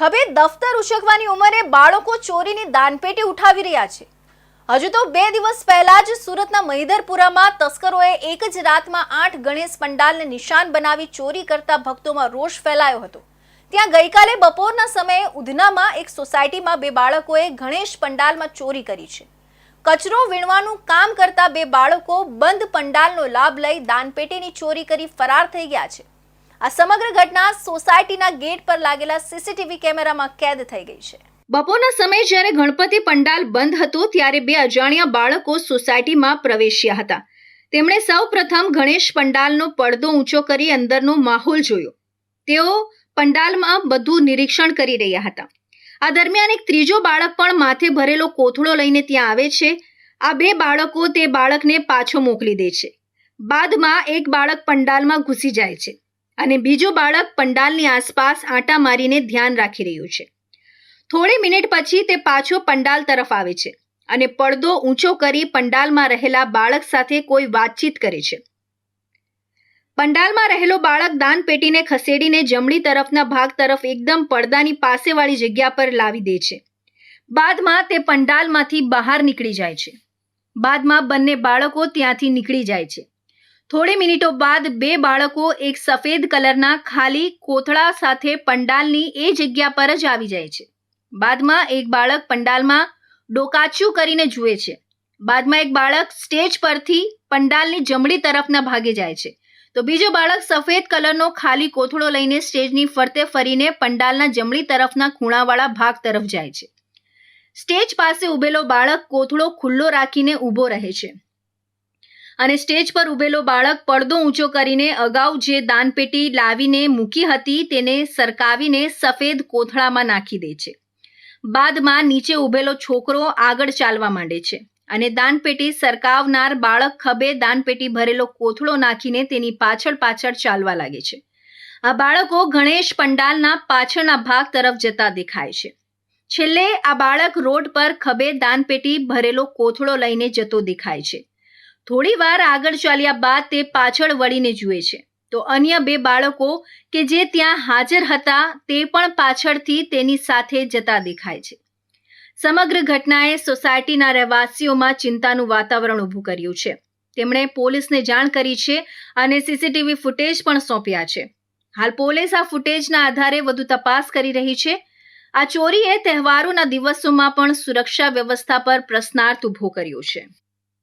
ખભે દફતર ઉછકવાની ઉંમરે બાળકો ચોરીની દાનપેટી ઉઠાવી રહ્યા છે. હજુ તો બે દિવસ પહેલા જ સુરતના મહિધરપુરામાં તસ્કરોએ એક જ રાતમાં આઠ ગણેશ પંડાલને નિશાન બનાવી ચોરી કરતા ભક્તોમાં રોષ ફેલાયો હતો. ત્યાં ગઈકાલે બપોરના સમયે ઉધનામાં એક સોસાયટીમાં બે બાળકોએ ગણેશ પંડાલમાં ચોરી કરી છે. કચરો વીણવાનું કામ કરતા બે બાળકો બંધ પંડાલનો લાભ લઈ દાનપેટીની ચોરી કરી ફરાર થઈ ગયા છે. આ સમગ્ર ઘટના સોસાયટીના ગેટ પર લાગેલા સીસીટીવી કેમેરામાં કેદ થઈ ગઈ છે. બપોરના સમયે જ્યારે ગણપતિ પંડાલ બંધ હતો, ત્યારે બે અજાણ્યા બાળકો સોસાયટીમાં પ્રવેશ્યા હતા. તેમણે સૌ પ્રથમ ગણેશ પંડાલનો પડદો ઊંચો કરી અંદરનો માહોલ જોયો. તેઓ પંડાલમાં બધું નિરીક્ષણ કરી રહ્યા હતા. આ દરમિયાન એક ત્રીજો બાળક પણ માથે ભરેલો કોથળો લઈને ત્યાં આવે છે. આ બે બાળકો તે બાળકને પાછો મોકલી દે છે. બાદમાં એક બાળક પંડાલમાં ઘૂસી જાય છે. અને બીજો બાળક પંડાલની આસપાસ આંટા મારીને ધ્યાન રાખી રહ્યું છે. થોડી મિનિટ પછી તે પાછો પંડાલ તરફ આવે છે અને પડદો ઊંચો કરી પંડાલમાં રહેલા બાળક સાથે કોઈ વાતચીત કરે છે. પંડાલમાં રહેલો બાળક દાન પેટીને ખસેડીને જમણી તરફના ભાગ તરફ એકદમ પડદાની પાસેવાળી જગ્યા પર લાવી દે છે. બાદમાં તે પંડાલમાંથી બહાર નીકળી જાય છે. બાદમાં બંને બાળકો ત્યાંથી નીકળી જાય છે. થોડી મિનિટો બાદ બે બાળકો એક સફેદ કલરના ખાલી કોથળા સાથે પંડાલની એ જગ્યા પર જ આવી જાય છે. બાદમાં એક બાળક પંડાલમાં ડોકાચ્યું કરીને જુએ છે. બાદમાં એક બાળક સ્ટેજ પરથી પંડાલની જમણી તરફના ભાગે જાય છે. તો બીજો બાળક સફેદ કલરનો ખાલી કોથળો લઈને સ્ટેજની ફરતે ફરીને પંડાલના જમણી તરફના ખૂણાવાળા ભાગ તરફ જાય છે. સ્ટેજ પાસે ઊભેલો બાળક કોથળો ખુલ્લો રાખીને ઊભો રહે છે. અને સ્ટેજ પર ઊભેલો બાળક પડદો ઊંચો કરીને અગાઉ જે દાનપેટી લાવીને મૂકી હતી તેને સરકાવીને સફેદ કોથળામાં નાખી દે છે. બાદમાં નીચે ઊભેલો છોકરો આગળ ચાલવા માંડે છે અને દાનપેટી સરકાવનાર બાળક ખભે દાનપેટી ભરેલો કોથળો નાખીને તેની પાછળ પાછળ ચાલવા લાગે છે. આ બાળકો ગણેશ પંડાલના પાછળના ભાગ તરફ જતા દેખાય છે. છેલ્લે આ બાળક રોડ પર ખભે દાનપેટી ભરેલો કોથળો લઈને જતો દેખાય છે. થોડી વાર આગળ ચાલ્યા બાદ તે પાછળ વળીને જુએ છે. તો અન્ય બે બાળકો કે જે ત્યાં હાજર હતા તે પણ પાછળથી તેની સાથે જતા દેખાય છે. સમગ્ર ઘટનાએ સોસાયટીના રહેવાસીઓમાં ચિંતાનું વાતાવરણ ઊભું કર્યું છે. તેમણે પોલીસને જાણ કરી છે અને સીસીટીવી ફૂટેજ પણ સોંપ્યા છે. હાલ પોલીસ આ ફૂટેજના આધારે વધુ તપાસ કરી રહી છે. આ ચોરીએ તહેવારોના દિવસોમાં પણ સુરક્ષા વ્યવસ્થા પર પ્રશ્નાર્થ ઊભો કર્યો છે.